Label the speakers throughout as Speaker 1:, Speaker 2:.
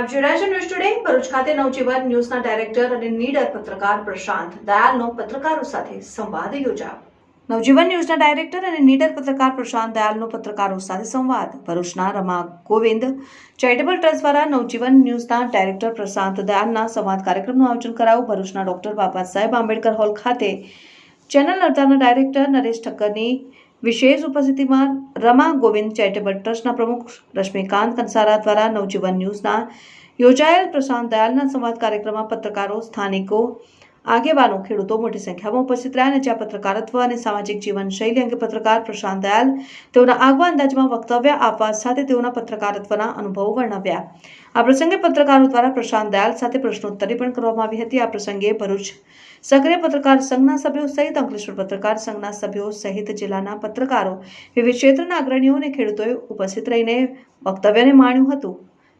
Speaker 1: આપ જોડાય છે ન્યૂઝ ટુડે ભરૂચ ખાતે નવજીવન ન્યૂઝના ડાયરેક્ટર અને નીડર પત્રકાર પ્રશાંત દયાલનો પત્રકારો સાથે સંવાદ યોજાયો. નવજીવન ન્યૂઝના ડાયરેક્ટર અને નીડર પત્રકાર પ્રશાંત દયાલનો પત્રકારો સાથે સંવાદ. ભરૂચના રમા ગોવિંદ ચેરિટેબલ ટ્રસ્ટ દ્વારા નવજીવન ન્યૂઝના ડાયરેક્ટર પ્રશાંત દયાલના સંવાદ કાર્યક્રમનું આયોજન કરાયું. ભરૂચના ડોક્ટર બાબા સાહેબ આંબેડકર હોલ ખાતે ચેનલ નર્તાના ડાયરેક્ટર નરેશ ઠક્કરની વિશેષ ઉપસ્થિતિમાં રમા ગોવિંદ ચેરિટેબલ ટ્રસ્ટના પ્રમુખ રશ્મિકાંત કંસારા દ્વારા નવજીવન ન્યૂઝના યોજાયેલ પ્રશાંત દયાલના સંવાદ કાર્યક્રમમાં પત્રકારો, સ્થાનિકો આગેવાનો ખેડૂતો મોટી સંખ્યામાં ઉપસ્થિત રહ્યા અને જ્યાં પત્રકારત્વ અને સામાજિક જીવનશૈલી અંગે પત્રકાર પ્રશાંત દયાલ તેઓના આગવા અંદાજમાં વક્તવ્ય આપવા સાથે તેઓના પત્રકારત્વના અનુભવો વર્ણવ્યા. આ પ્રસંગે પત્રકારો દ્વારા પ્રશાંત દયાલ સાથે પ્રશ્નોત્તરી પણ કરવામાં આવી હતી. આ પ્રસંગે ભરૂચ સક્રિય પત્રકાર સંઘના સભ્યો સહિત અંકલેશ્વર પત્રકાર સંઘના સભ્યો સહિત જિલ્લાના પત્રકારો, વિવિધ ક્ષેત્રના અગ્રણીઓ અને ખેડૂતોએ ઉપસ્થિત રહીને વક્તવ્યને માણ્યું હતું.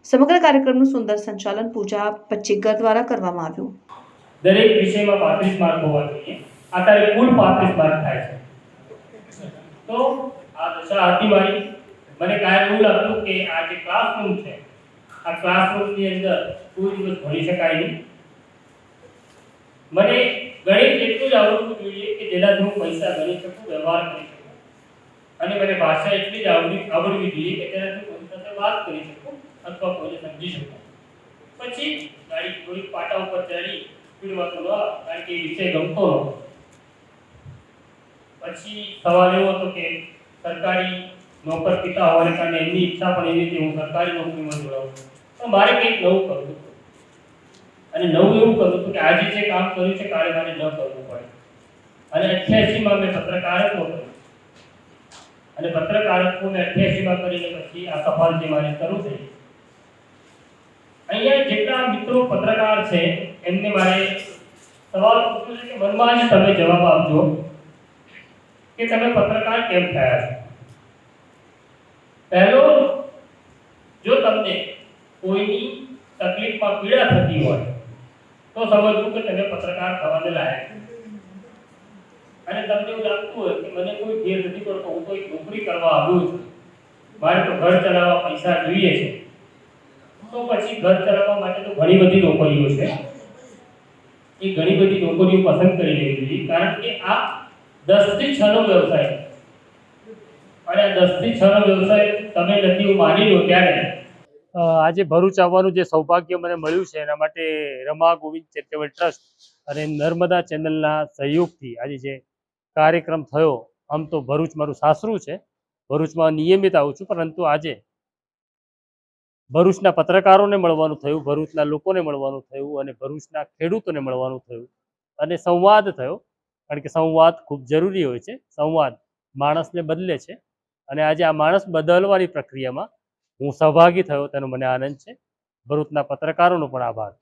Speaker 1: સમગ્ર કાર્યક્રમનું સુંદર સંચાલન પૂજા પચ્ચીગર દ્વારા કરવામાં આવ્યું.
Speaker 2: દરેક વિષયમાં પાંત્રીસ માર્ક હોવા જોઈએ. આધારે કુલ પાંત્રીસ માર્ક થાય છે. તો આ દશા હતી મારી મને કાયમ એવું લાગતું કે આ જે ક્લાસરૂમ છે, આ ક્લાસરૂમની અંદર કોઈ દિવસ ભણી શકાય નહીં. મને ગણિત એટલું જ આવડવું જોઈએ કે જેનાથી હું પૈસા ગણી શકું, વ્યવહાર કરી શકું. અને મને ભાષા એટલી જ આવડવી આવડવી જોઈએ કે તેનાથી કોઈ સાથે વાત કરી શકું અથવા કોઈને સમજી શકું. પછી ગાડી થોડી પાટા ઉપર ચડી પીડવાતું ન વિષય ગમતો પછી સવાલ એવો હતો કે સરકારી નોકર પિતા હોવાને કારણે એમની ઈચ્છા પણ એવી હતી હું સરકારી નોકરીમાં જોડાઉં તો મારે કંઈક નવું કરવું અને નવું એવું કરવું હતું કે આજે જે કામ કર્યું છે કાલે મારે ન કરવું પડે. અને અઠ્યાસીમાં મેં પત્રકારત્વ કર્યું. અને પત્રકારત્વ મેં અઠ્યાસીમાં કરીને પછી આ સફળ જે મારે શરૂ થઈ. અહીંયા જેટલા મિત્રો પત્રકાર છે એમને મારે સવાલ પૂછ્યો છે કે મનમાં જ તમે જવાબ આપજો કે તમે પત્રકાર કેમ થયા છો? પહેલો, જો તમને કોઈની તકલીફમાં પીડા થતી હોય, તો સમજવું કે તમે પત્રકાર થવાને લાયક અને તમને એવું લાગતું હોય કે મને કોઈ ઘેર નથી કરતો હું એક નોકરી કરવા આવ્યો છું. મારે તો ઘર ચલાવવા પૈસા જોઈએ છે. તો પછી ઘર ચલાવવા માટે તો ઘણી બધી નોકરીઓ છે. એ ઘણી બધી નોકરીઓ પસંદ કરી લેવી જોઈએ. કારણ કે આ દસથી છ નો વ્યવસાય. અને આ દસથી છ નો વ્યવસાય તમે નથી માની લો ત્યારે. આજે ભરૂચ આવવાનું જે સૌભાગ્ય મને મળ્યું છે, એના માટે રમા ગોવિંદ ચેરિટેબલ ટ્રસ્ટ અને નર્મદા ચેનલના સહયોગથી આજે જે કાર્યક્રમ થયો, આમ તો ભરૂચ મારું સાસરું છે. ભરૂચમાં નિયમિત આવું છું, પરંતુ આજે ભરૂચના પત્રકારોને મળવાનું થયું, ભરૂચના લોકોને મળવાનું થયું અને ભરૂચના ખેડૂતોને મળવાનું થયું. અને સંવાદ થયો, કારણ કે સંવાદ ખૂબ જરૂરી હોય છે. સંવાદ માણસને બદલે છે. અને આજે આ માણસ બદલવાની પ્રક્રિયામાં હું સહભાગી થયો, તેનો મને આનંદ છે. ભરૂચના પત્રકારોનો પણ આભાર.